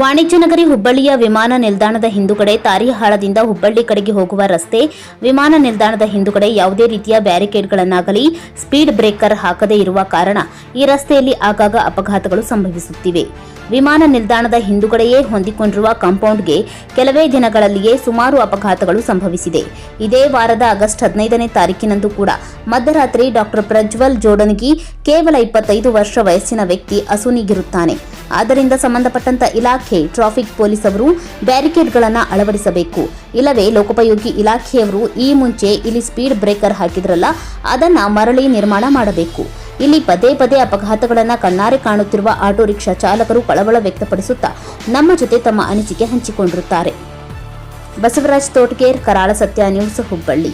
ವಾಣಿಜ್ಯ ನಗರಿ ಹುಬ್ಬಳ್ಳಿಯ ವಿಮಾನ ನಿಲ್ದಾಣದ ಹಿಂದುಗಡೆ ತಾರಿಹಾಳದಿಂದ ಹುಬ್ಬಳ್ಳಿ ಕಡೆಗೆ ಹೋಗುವ ರಸ್ತೆ, ವಿಮಾನ ನಿಲ್ದಾಣದ ಹಿಂದುಗಡೆ ಯಾವುದೇ ರೀತಿಯ ಬ್ಯಾರಿಕೇಡ್ಗಳನ್ನಾಗಲಿ, ಸ್ಪೀಡ್ ಬ್ರೇಕರ್ ಹಾಕದೇ ಇರುವ ಕಾರಣ ಈ ರಸ್ತೆಯಲ್ಲಿ ಆಗಾಗ ಅಪಘಾತಗಳು ಸಂಭವಿಸುತ್ತಿವೆ. ವಿಮಾನ ನಿಲ್ದಾಣದ ಹಿಂದುಗಡೆಯೇ ಹೊಂದಿಕೊಂಡಿರುವ ಕಾಂಪೌಂಡ್ಗೆ ಕೆಲವೇ ದಿನಗಳಲ್ಲಿಯೇ ಸುಮಾರು ಅಪಘಾತಗಳು ಸಂಭವಿಸಿದೆ. ಇದೇ ವಾರದ ಆಗಸ್ಟ್ ಹದಿನೈದನೇ ತಾರೀಕಿನಂದು ಕೂಡ ಮಧ್ಯರಾತ್ರಿ ಡಾಕ್ಟರ್ ಪ್ರಜ್ವಲ್ ಜೋಡನ್ಗಿ ಕೇವಲ ಇಪ್ಪತ್ತೈದು ವರ್ಷ ವಯಸ್ಸಿನ ವ್ಯಕ್ತಿ ಅಸುನೀಗಿರುತ್ತಾನೆ. ಆದ್ದರಿಂದ ಸಂಬಂಧಪಟ್ಟಂತ ಇಲಾಖೆ, ಟ್ರಾಫಿಕ್ ಪೊಲೀಸ್ ಅವರು ಬ್ಯಾರಿಕೇಡ್ಗಳನ್ನು ಅಳವಡಿಸಬೇಕು. ಇಲ್ಲವೇ ಲೋಕೋಪಯೋಗಿ ಇಲಾಖೆಯವರು ಈ ಮುಂಚೆ ಇಲ್ಲಿ ಸ್ಪೀಡ್ ಬ್ರೇಕರ್ ಹಾಕಿದ್ರಲ್ಲ, ಅದನ್ನ ಮರಳಿ ನಿರ್ಮಾಣ ಮಾಡಬೇಕು. ಇಲ್ಲಿ ಪದೇ ಪದೇ ಅಪಘಾತಗಳನ್ನು ಕಣ್ಣಾರೆ ಕಾಣುತ್ತಿರುವ ಆಟೋ ರಿಕ್ಷಾ ಚಾಲಕರು ಕಳವಳ ವ್ಯಕ್ತಪಡಿಸುತ್ತಾ ನಮ್ಮ ಜೊತೆ ತಮ್ಮ ಅನಿಸಿಕೆ ಹಂಚಿಕೊಂಡಿರುತ್ತಾರೆ. ಬಸವರಾಜ್ ತೋಟಗೇರ್, ಕರಾಳ ಸತ್ಯ ನ್ಯೂಸ್ ಹುಬ್ಬಳ್ಳಿ.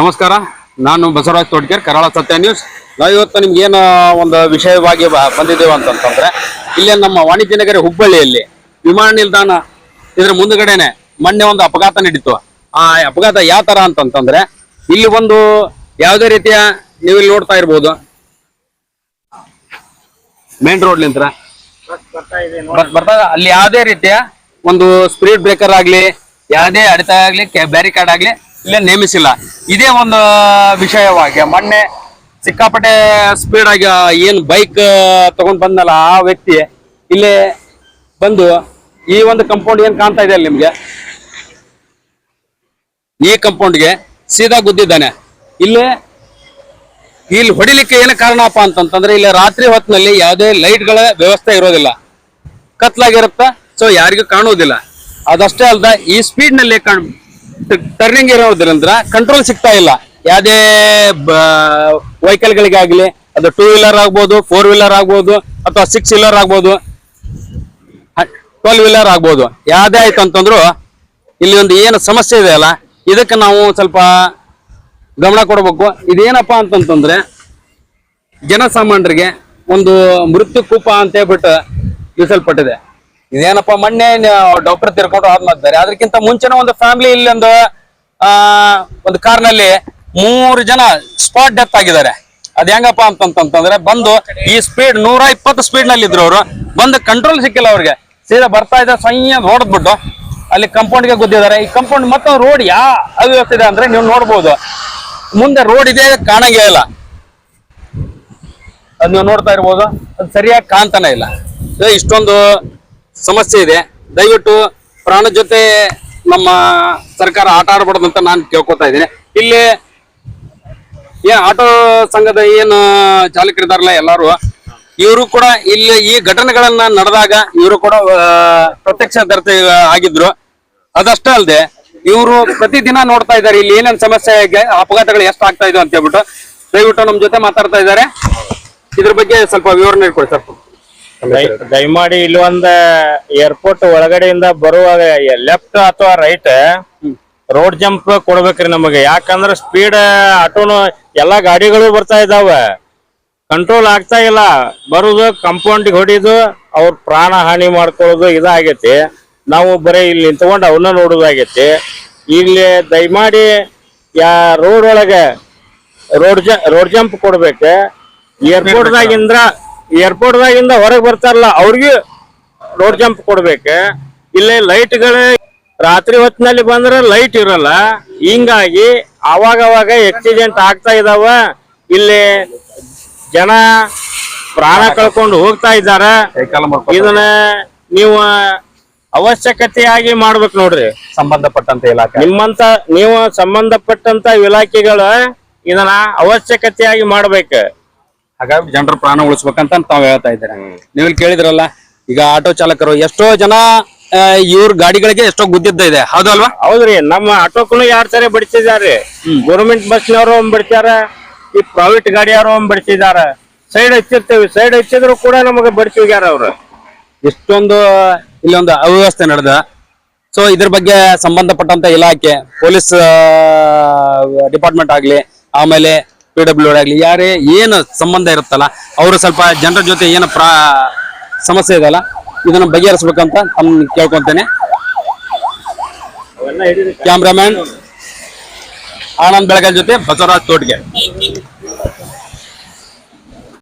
ನಮಸ್ಕಾರ, ನಾನು ಬಸವರಾಜ್ ತೋಡ್ಕೇರ್ ಕರಾಳ ಸತ್ಯ ನ್ಯೂಸ್ ನಾವು ಇವತ್ತು ನಿಮ್ಗೆ ಏನು ಒಂದು ವಿಷಯವಾಗಿ ಬಂದಿದ್ದೇವೆ ಅಂತಂತಂದ್ರೆ, ಇಲ್ಲೇ ನಮ್ಮ ವಾಣಿಜ್ಯ ನಗರಿ ಹುಬ್ಬಳ್ಳಿಯಲ್ಲಿ ವಿಮಾನ ನಿಲ್ದಾಣ ಇದ್ರ ಮುಂದಗಡೆನೆ ಮೊನ್ನೆ ಒಂದು ಅಪಘಾತ ನಡೀತು. ಆ ಅಪಘಾತ ಯಾವ ತರ ಅಂತಂತಂದ್ರೆ, ಇಲ್ಲಿ ಒಂದು ಯಾವುದೇ ರೀತಿಯ ನೀವು ಇಲ್ಲಿ ನೋಡ್ತಾ ಇರ್ಬೋದು. ಮೇನ್ ರೋಡ್ ನಿಂತ್ರ ಬರ್ತಾ ಅಲ್ಲಿ ಯಾವುದೇ ರೀತಿಯ ಒಂದು ಸ್ಪೀಡ್ ಬ್ರೇಕರ್ ಆಗ್ಲಿ, ಯಾವುದೇ ಅಡೆತ ಆಗ್ಲಿ ಬ್ಯಾರಿಕಾಡ್ ಆಗ್ಲಿ ಇಲ್ಲೇ, ನೇಮಿಸಿಲ್ಲ. ಇದೇ ಒಂದು ವಿಷಯವಾಗಿ ಮೊನ್ನೆ ಸಿಕ್ಕಾಪಟ್ಟೆ ಸ್ಪೀಡ್ ಆಗಿ ಏನ್ ಬೈಕ್ ತಗೊಂಡ್ ಬಂದಲ್ಲ ಆ ವ್ಯಕ್ತಿ ಇಲ್ಲಿ ಬಂದು ಈ ಒಂದು ಕಂಪೌಂಡ್ ಏನ್ ಕಾಣ್ತಾ ಇದೆ ಅಲ್ಲಿ ನಿಮ್ಗೆ? ಈ ಕಂಪೌಂಡ್ಗೆ ಸೀದಾ ಗುದ್ದಿದ್ದಾನೆ. ಇಲ್ಲಿ ಇಲ್ಲಿ ಹೊಡಿಲಿಕ್ಕೆ ಏನು ಕಾರಣಪ್ಪ ಅಂತಂತಂದ್ರೆ ಇಲ್ಲಿ ರಾತ್ರಿ ಹೊತ್ತಿನಲ್ಲಿ ಯಾವುದೇ ಲೈಟ್ಗಳ ವ್ಯವಸ್ಥೆ ಇರೋದಿಲ್ಲ. ಕತ್ಲಾಗಿರುತ್ತ ಸೊ ಯಾರಿಗೂ ಕಾಣುವುದಿಲ್ಲ. ಅದಷ್ಟೇ ಅಲ್ದ ಈ ಸ್ಪೀಡ್ನಲ್ಲಿ ಟರ್ನಿಂಗ್ ಇರೋದ್ರಿಂದ ಕಂಟ್ರೋಲ್ ಸಿಗ್ತಾ ಇಲ್ಲ. ಯಾವುದೇ ವೆಹಿಕಲ್ ಗಳಿಗಾಗ್ಲಿ, ಅದು ಟೂ ವೀಲರ್ ಆಗ್ಬೋದು ಫೋರ್ ವೀಲರ್ ಆಗ್ಬೋದು, ಅಥವಾ ಸಿಕ್ಸ್ ವೀಲರ್ ಆಗ್ಬೋದು ಟ್ವೆಲ್ ವೀಲರ್ ಆಗ್ಬೋದು. ಯಾವುದೇ ಆಯ್ತು ಅಂತಂದ್ರು ಇಲ್ಲಿ ಒಂದು ಏನು ಸಮಸ್ಯೆ ಇದೆ ಅಲ್ಲ, ಇದಕ್ಕೆ ನಾವು ಸ್ವಲ್ಪ ಗಮನ ಕೊಡಬೇಕು. ಇದೇನಪ್ಪ ಅಂತಂತಂದ್ರೆ, ಜನಸಾಮಾನ್ಯರಿಗೆ ಒಂದು ಮೃತ್ಯು ಕೂಪ ಅಂತ ಹೇಳ್ಬಿಟ್ಟು ತಿಳಿಸಲ್ಪಟ್ಟಿದೆ ಇದೇನಪ್ಪ ಮೊನ್ನೆ ಡಾಕ್ಟರ್ ತಿರ್ಕೊಂಡು ಆದ್ಮಾಡ್ತಾರೆ ಅದಕ್ಕಿಂತ ಮುಂಚೆನೇ ಒಂದು ಫ್ಯಾಮಿಲಿ ಇಲ್ಲಿ ಒಂದು, ಆ, ಒಂದು ಕಾರ್ನಲ್ಲಿ ಮೂರು ಜನ ಸ್ಪಾಟ್ ಡೆತ್ ಆಗಿದ್ದಾರೆ. ಅದ್ ಹೆಂಗಪ್ಪ ಅಂತಂತಂದ್ರೆ ಬಂದು ಈ ಸ್ಪೀಡ್ ನೂರ ಇಪ್ಪತ್ತು ಸ್ಪೀಡ್ನಲ್ಲಿ ಇದ್ರು ಅವರು. ಬಂದು ಕಂಟ್ರೋಲ್ ಸಿಕ್ಕಿಲ್ಲ ಅವ್ರಿಗೆ. ಸೀದಾ ಬರ್ತಾ ಇದ್ದ ಸಂಯ ಹೊಡೆದ್ಬಿಟ್ಟು ಅಲ್ಲಿ ಕಂಪೌಂಡ್ಗೆ ಗುದ್ದಿದ್ದಾರೆ. ಈ ಕಂಪೌಂಡ್ ಮತ್ತೆ ರೋಡ್ ಯಾವ ಅವ್ಯವಸ್ಥೆ ಇದೆ ಅಂದ್ರೆ ನೀವು ನೋಡ್ಬೋದು. ಮುಂದೆ ರೋಡ್ ಇದೆ ಕಾಣಂಗೇ ಇಲ್ಲ. ಅದ್ ನೀವು ನೋಡ್ತಾ ಇರ್ಬೋದು. ಅದು ಸರಿಯಾಗಿ ಕಾಣ್ತಾನೆ ಇಲ್ಲ. ಇಷ್ಟೊಂದು ಸಮಸ್ಯೆ ಇದೆ. ದಯವಿಟ್ಟು ಪ್ರಾಣ ಜೊತೆ ನಮ್ಮ ಸರ್ಕಾರ ಆಟ ಆಡಬಾರ್ದು ಅಂತ ನಾನು ಕೇಳ್ಕೊತಾ ಇದ್ದೀನಿ. ಇಲ್ಲಿ ಏನ್ ಆಟೋ ಸಂಘದ ಏನು ಚಾಲಕರಿದಾರಲ್ಲ ಎಲ್ಲಾರು, ಇವರು ಕೂಡ ಇಲ್ಲಿ ಈ ಘಟನೆಗಳನ್ನ ನಡೆದಾಗ ಇವರು ಕೂಡ ಪ್ರತ್ಯಕ್ಷ ಪ್ರತ್ಯಕ್ಷದರ್ಶಿ ಆಗಿದ್ರು. ಅದಷ್ಟೇ ಅಲ್ಲದೆ ಇವರು ಪ್ರತಿದಿನ ನೋಡ್ತಾ ಇದ್ದಾರೆ, ಇಲ್ಲಿ ಏನೇನು ಸಮಸ್ಯೆ ಅಪಘಾತಗಳು ಎಷ್ಟು ಆಗ್ತಾ ಇದೆ ಅಂತ ಹೇಳ್ಬಿಟ್ಟು ದಯವಿಟ್ಟು ನಮ್ಮ ಜೊತೆ ಮಾತಾಡ್ತಾ ಇದ್ದಾರೆ. ಇದ್ರ ಬಗ್ಗೆ ಸ್ವಲ್ಪ ವಿವರಣೆ ಕೊಡಿ ಸರ್. ದಯ- ದಯಮಾಡಿ ಇಲ್ಲಿ ಒಂದ ಏರ್ಪೋರ್ಟ್ ಒಳಗಡೆಯಿಂದ ಬರುವಾಗ ಲೆಫ್ಟ್ ಅಥವಾ ರೈಟ್ ರೋಡ್ ಜಂಪ್ ಕೊಡ್ಬೇಕ್ರಿ ನಮಗೆ. ಯಾಕಂದ್ರ ಸ್ಪೀಡ್ ಆಟೋನು ಎಲ್ಲಾ ಗಾಡಿಗಳು ಬರ್ತಾ ಇದಾವ. ಕಂಟ್ರೋಲ್ ಆಗ್ತಾ ಇಲ್ಲ. ಬರುದು ಕಂಪೌಂಡ್ ಹೊಡಿದು ಅವ್ರ ಪ್ರಾಣ ಹಾನಿ ಮಾಡ್ಕೊಳ್ಳೋದು ಇದಾಗೈತಿ. ನಾವು ಬರೀ ಇಲ್ಲಿ ನಿಂತ್ಕೊಂಡು ಅವನ್ನ ನೋಡೋದಾಗೈತಿ. ಇಲ್ಲಿ ದಯಮಾಡಿ ಯಾ ರೋಡ್ ಒಳಗೆ ರೋಡ್ ಜ ರೋಡ್ ಜಂಪ್ ಕೊಡ್ಬೇಕು. ಏರ್ಪೋರ್ಟ್ ಏರ್ಪೋರ್ಟ್ ದಾಗಿಂದ ಹೊರಗೆ ಬರ್ತಾರಲ್ಲ ಅವ್ರಿಗೆ ರೋಡ್ ಜಂಪ್ ಕೊಡ್ಬೇಕು. ಇಲ್ಲಿ ಲೈಟ್ಗಳು ರಾತ್ರಿ ಹೊತ್ತಿನಲ್ಲಿ ಬಂದ್ರೆ ಲೈಟ್ ಇರಲ್ಲ. ಹಿಂಗಾಗಿ ಅವಾಗ ಅವಾಗ ಆಕ್ಸಿಡೆಂಟ್ ಆಗ್ತಾ ಇದಾವ. ಇಲ್ಲಿ ಜನ ಪ್ರಾಣ ಕಳ್ಕೊಂಡು ಹೋಗ್ತಾ ಇದ್ದಾರೆ. ಇದನ್ನ ನೀವು ಅವಶ್ಯಕತೆಯಾಗಿ ಮಾಡ್ಬೇಕು ನೋಡ್ರಿ. ಸಂಬಂಧಪಟ್ಟಂತ ಇಲಾಖೆ. ನಿಮ್ಮಂತ ನೀವು ಸಂಬಂಧಪಟ್ಟಂತ ಇಲಾಖೆಗಳು ಇದನ್ನ ಅವಶ್ಯಕತೆಯಾಗಿ ಮಾಡ್ಬೇಕು. ಹಾಗಾಗಿ ಜನರ ಪ್ರಾಣ ಉಳಿಸ್ಬೇಕಂತ ತಾವ್ ಹೇಳ್ತಾ ಇದ್ದಾರೆ. ನೀವು ಕೇಳಿದ್ರಲ್ಲ ಈಗ ಆಟೋ ಚಾಲಕರು ಎಷ್ಟೋ ಜನ ಇವ್ರ ಗಾಡಿಗಳಿಗೆ ಎಷ್ಟೋ ಗುದ್ದಿದ್ದ ಇದೆ. ಹೌದಲ್ವಾ ಹೌದ್ರಿ ನಮ್ಮ ಆಟೋಕ್ಕೂ ಯಾರ ಸರಿ ಬಡಿಸಿದಾರೆ ಗೌರ್ಮೆಂಟ್ ಬಸ್ನವರು ಒಂದ್ ಬಿಡ್ತಾರ ಈ ಪ್ರೈವೇಟ್ ಗಾಡಿಯವರು ಒಂದ್ ಬಡಿಸಿದಾರ? ಸೈಡ್ ಹಚ್ಚಿರ್ತೇವೆ ಸೈಡ್ ಹಚ್ಚಿದ್ರು ಕೂಡ ನಮಗೆ ಬಡಿಸಿ ಹೋಗ್ಯಾರ ಅವ್ರು. ಇಷ್ಟೊಂದು ಇಲ್ಲೊಂದು ಅವ್ಯವಸ್ಥೆ ನಡೆದ. ಸೊ ಇದ್ರ ಬಗ್ಗೆ ಸಂಬಂಧಪಟ್ಟಂತ ಇಲಾಖೆ ಪೊಲೀಸ್ ಡಿಪಾರ್ಟ್ಮೆಂಟ್ ಆಗ್ಲಿ ಆಮೇಲೆ ಪಿ ಡಬ್ಲ್ಯೂ ಆಗಲಿ, ಯಾರೇ ಏನು ಸಂಬಂಧ ಇರುತ್ತಲ್ಲ, ಅವರು ಸ್ವಲ್ಪ ಜನರ ಜೊತೆ ಏನು ಪ್ರಾ, ಸಮಸ್ಯೆ ಇದೆಯಲ್ಲ, ಇದನ್ನ ಬಗೆಹರಿಸ್ಬೇಕಂತ ತಮ್ಮ ಕೇಳ್ಕೊತೇನೆ. ಕ್ಯಾಮ್ರಾಮ್ಯಾನ್ ಆನಂದ್ ಬೆಳಗಲ್ ಜೊತೆ ಬಸವರಾಜ್ ತೋಟ್ಗೆ.